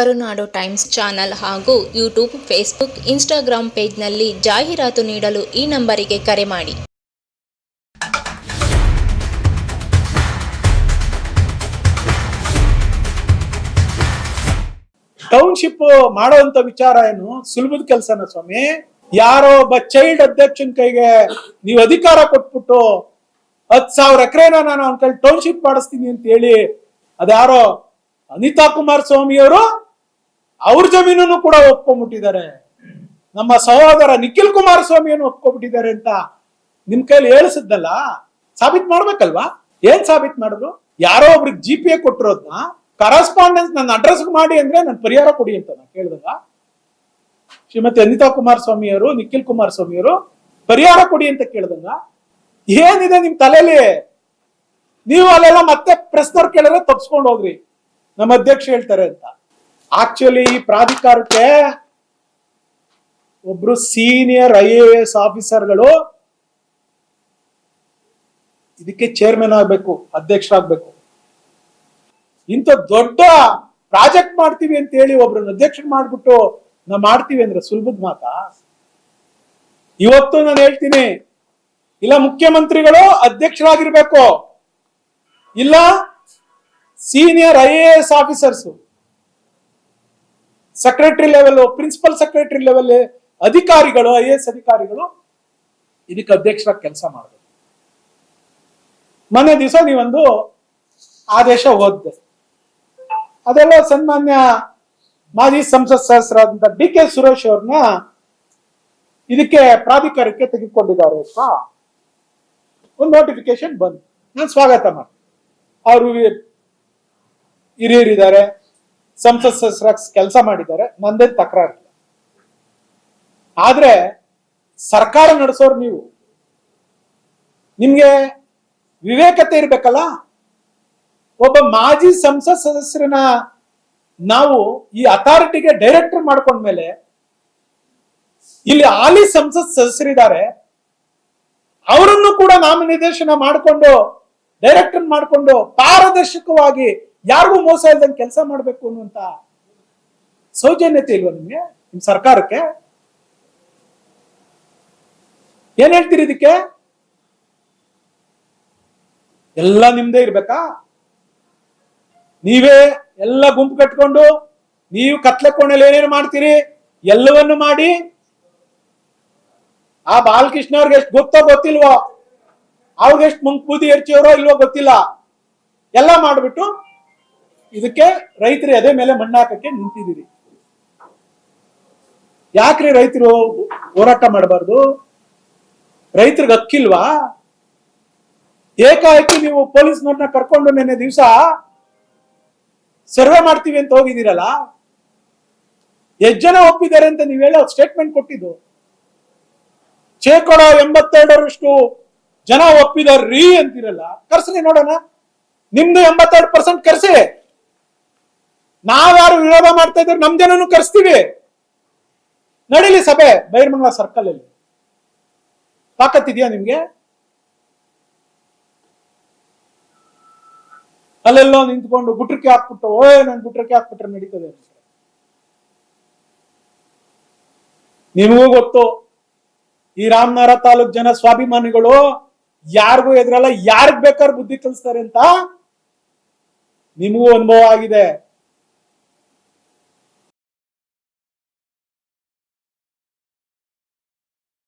ಕರುನಾಡು Times channel ಹಾಗೂ YouTube, Facebook Instagram ಪೇಜ್ನಲ್ಲಿ ಜಾಹೀರಾತು ನೀಡಲು ಈ ನಂಬರಿಗೆ ಕರೆ ಮಾಡಿ. ಟೌನ್ಶಿಪ್ ಮಾಡುವಂತ ವಿಚಾರ ಏನು? ಸುಲಭದ ಕೆಲಸನ ಸ್ವಾಮಿ? ಯಾರೋ ಒಬ್ಬ ಚೈಲ್ಡ್ ಅಧ್ಯಕ್ಷನ್ ಕೈಗೆ ನೀವು ಅಧಿಕಾರ ಕೊಟ್ಬಿಟ್ಟು ಹತ್ ಸಾವಿರ ಎಕರೆನ ನಾನು ಅವ್ನ ಕೈ ಟೌನ್ಶಿಪ್ ಮಾಡಿಸ್ತೀನಿ ಅಂತ ಹೇಳಿ ಅದ್ಯಾರೋ ಅನಿತಾ ಕುಮಾರಸ್ವಾಮಿ ಅವರು ಅವ್ರ ಜಮೀನನ್ನು ಕೂಡ ಒಪ್ಕೊಂಡ್ಬಿಟ್ಟಿದ್ದಾರೆ. ನಮ್ಮ ಸಹೋದರ ನಿಖಿಲ್ ಕುಮಾರಸ್ವಾಮಿಯನ್ನು ಒಪ್ಕೊಂಡ್ಬಿಟ್ಟಿದ್ದಾರೆ ಅಂತ ನಿಮ್ ಕೈಲಿ ಹೇಳಿಸಿದ್ದಲ್ಲ, ಸಾಬೀತ್ ಮಾಡ್ಬೇಕಲ್ವಾ? ಏನ್ ಸಾಬೀತ್ ಮಾಡಿದ್ರು? ಯಾರೋ ಒಬ್ರಿಗೆ ಜಿ ಪಿ ಎ ಕೊಟ್ಟಿರೋದ್ನ ಕರಸ್ಪಾಂಡೆನ್ಸ್ ನನ್ನ ಅಡ್ರೆಸ್ ಮಾಡಿ ಅಂದ್ರೆ ನನ್ ಪರಿಹಾರ ಕೊಡಿ ಅಂತ ನಾನು ಕೇಳಿದಾಗ, ಶ್ರೀಮತಿ ಅನಿತಾ ಕುಮಾರಸ್ವಾಮಿ ಅವರು ನಿಖಿಲ್ ಕುಮಾರಸ್ವಾಮಿ ಅವರು ಪರಿಹಾರ ಕೊಡಿ ಅಂತ ಕೇಳಿದಂಗ, ಏನಿದೆ ನಿಮ್ ತಲೆಯಲ್ಲಿ ನೀವು ಅಲ್ಲೆಲ್ಲ ಮತ್ತೆ ಪ್ರಶ್ನವ್ರು ಕೇಳಿದ್ರೆ ತಪ್ಸ್ಕೊಂಡು ಹೋಗ್ರಿ. ನಮ್ಮ ಅಧ್ಯಕ್ಷ ಹೇಳ್ತಾರೆ ಅಂತ. ಆಕ್ಚುಲಿ ಈ ಪ್ರಾಧಿಕಾರಕ್ಕೆ ಒಬ್ರು ಸೀನಿಯರ್ ಐ ಎ ಎಸ್ ಆಫೀಸರ್ಗಳು ಇದಕ್ಕೆ ಚೇರ್ಮನ್ ಆಗ್ಬೇಕು, ಅಧ್ಯಕ್ಷರಾಗ್ಬೇಕು. ಇಂಥ ದೊಡ್ಡ ಪ್ರಾಜೆಕ್ಟ್ ಮಾಡ್ತೀವಿ ಅಂತ ಹೇಳಿ ಒಬ್ರನ್ನ ಅಧ್ಯಕ್ಷ ಮಾಡ್ಬಿಟ್ಟು ನಾ ಮಾಡ್ತೀವಿ ಅಂದ್ರೆ ಸುಲಭದ ಮಾತಾ? ಇವತ್ತು ನಾನು ಹೇಳ್ತೀನಿ, ಇಲ್ಲ ಮುಖ್ಯಮಂತ್ರಿಗಳು ಅಧ್ಯಕ್ಷರಾಗಿರ್ಬೇಕು, ಇಲ್ಲ senior I A S officers secretary level principal secretary level ಅಧಿಕಾರಿಗಳು ಐ ಎಸ್ ಅಧಿಕಾರಿಗಳು ಇದಕ್ಕೆ ಅಧ್ಯಕ್ಷರಾಗಿ ಕೆಲಸ ಮಾಡಬೇಕು. ಮೊನ್ನೆ ದಿವಸ ನೀವೊಂದು ಆದೇಶ ಓದ್ದೆ ಅದೆಲ್ಲ ಸನ್ಮಾನ್ಯ ಮಾಜಿ ಸಂಸತ್ ಸದಸ್ಯರಾದಂತ ಡಿ ಕೆ ಸುರೇಶ್ ಅವ್ರನ್ನ ಇದಕ್ಕೆ ಪ್ರಾಧಿಕಾರಕ್ಕೆ ತೆಗೆದುಕೊಂಡಿದ್ದಾರೆ ಅಂತ ಒಂದು ನೋಟಿಫಿಕೇಶನ್ ಬಂತು. ನಾನು ಸ್ವಾಗತ ಮಾಡಿ ಅವರು ಹಿರಿಯರಿದ್ದಾರೆ. ಸಂಸತ್ ಕೆಲಸ ಮಾಡಿದ್ದಾರೆ, ನಂದೇನ್ ತಕರಾರು ಆದ್ರೆ ಸರ್ಕಾರ ನಡೆಸೋರು ನೀವು. ನಿಮ್ಗೆ ವಿವೇಕತೆ ಇರ್ಬೇಕಲ್ಲ? ಒಬ್ಬ ಮಾಜಿ ಸಂಸತ್ ಸದಸ್ಯರನ್ನ ನಾವು ಈ ಅಥಾರಿಟಿಗೆ ಡೈರೆಕ್ಟರ್ ಮಾಡ್ಕೊಂಡ್ಮೇಲೆ ಇಲ್ಲಿ ಹಾಲಿ ಸಂಸತ್ ಸದಸ್ಯರಿದ್ದಾರೆ. ಅವರನ್ನು ಕೂಡ ನಾಮನಿರ್ದೇಶನ ಮಾಡಿಕೊಂಡು, ಡೈರೆಕ್ಟರ್ ಮಾಡಿಕೊಂಡು ಪಾರದರ್ಶಕವಾಗಿ ಯಾರಿಗೂ ಮೋಸ ಇಲ್ದಂಗೆ ಕೆಲಸ ಮಾಡಬೇಕು ಅನ್ನುವಂತ ಸೌಜನ್ಯತೆ ಇಲ್ವಾ ನಿಮ್ಗೆ? ನಿಮ್ ಸರ್ಕಾರಕ್ಕೆ? ಏನ್ ಹೇಳ್ತೀರಿ ಇದಕ್ಕೆ? ಎಲ್ಲ ನಿಮ್ದೇ ಇರ್ಬೇಕಾ? ನೀವೇ ಎಲ್ಲ ಗುಂಪು ಕಟ್ಕೊಂಡು ನೀವು ಕತ್ಲೆ ಕೋಣೆಯಲ್ಲಿ ಏನೇನು ಮಾಡ್ತೀರಿ? ಎಲ್ಲವನ್ನು ಮಾಡಿ ಆ ಬಾಲಕೃಷ್ಣ ಅವ್ರಿಗೆ ಎಷ್ಟು ಗೊತ್ತೋ ಗೊತ್ತಿಲ್ವೋ, ಅವ್ರಿಗೆ ಎಷ್ಟು ಮುಂಗ್ ಬೂದಿ ಎರ್ಚಿಯವರೋ ಇಲ್ವೋ ಗೊತ್ತಿಲ್ಲ, ಎಲ್ಲ ಮಾಡ್ಬಿಟ್ಟು ಇದಕ್ಕೆ ರೈತರು ಎದೆ ಮೇಲೆ ಮಣ್ಣಾಕಕ್ಕೆ ನಿಂತಿದ್ದೀರಿ. ಯಾಕ್ರಿ ರೈತರು ಹೋರಾಟ ಮಾಡಬಾರ್ದು? ರೈತರಿಗೆ ಹಕ್ಕಿಲ್ವಾ? ಏಕಾಏಕಿ ನೀವು ಪೊಲೀಸ್ನವ್ರನ್ನ ಕರ್ಕೊಂಡು ನಿನ್ನೆ ದಿವಸ ಸರ್ವೆ ಮಾಡ್ತೀವಿ ಅಂತ ಹೋಗಿದ್ದೀರಲ್ಲ? ಎಷ್ಟು ಜನ ಒಪ್ಪಿದ್ದಾರೆ ಅಂತ ನೀವು ಹೇಳೋ ಸ್ಟೇಟ್ಮೆಂಟ್ ಕೊಟ್ಟಿದ್ದು. ಶೇಕಡ ಎಂಬತ್ತೆರಡರಷ್ಟು ಜನ ಒಪ್ಪಿದಾರ್ರೀ ಅಂತಿರಲ್ಲ? ಕರ್ಸ್ರಿ ನೋಡೋಣ. ನಿಮ್ದು ಎಂಬತ್ತೆರಡು ಪರ್ಸೆಂಟ್ ಕರ್ಸಿ. ನಾವ್ಯಾರು ವಿರೋಧ ಮಾಡ್ತಾ ಇದ್ರೆ, ನಮ್ ಜನನು ಕರೆಸ್ತೀವಿ. ನಡೀಲಿ ಸಭೆ, ಬೈರ್ಮಂಗ್ಲ ಸರ್ಕಲ್ ಅಲ್ಲಿ. ತಾಕತ್ತಿದೆಯಾ ನಿಮ್ಗೆ? ಅಲ್ಲೆಲ್ಲೋ ನಿಂತ್ಕೊಂಡು ಗುಟ್ರಕ್ಕೆ ಹಾಕ್ಬಿಟ್ಟು ಓಯ್ ನನ್ ಗುಟ್ರಕ್ಕೆ ಹಾಕ್ಬಿಟ್ರೆ ನಡೀತದೆ ನಿಮಗೂ ಗೊತ್ತು, ಈ ರಾಮನಗರ ತಾಲೂಕ್ ಜನ ಸ್ವಾಭಿಮಾನಿಗಳು ಯಾರಿಗೂ ಎದುರಲ್ಲ, ಯಾರಿಗ್ ಬೇಕಾದ್ರೆ ಬುದ್ಧಿ ಕಲಿಸ್ತಾರೆ ಅಂತ ನಿಮಗೂ ಅನುಭವ ಆಗಿದೆ.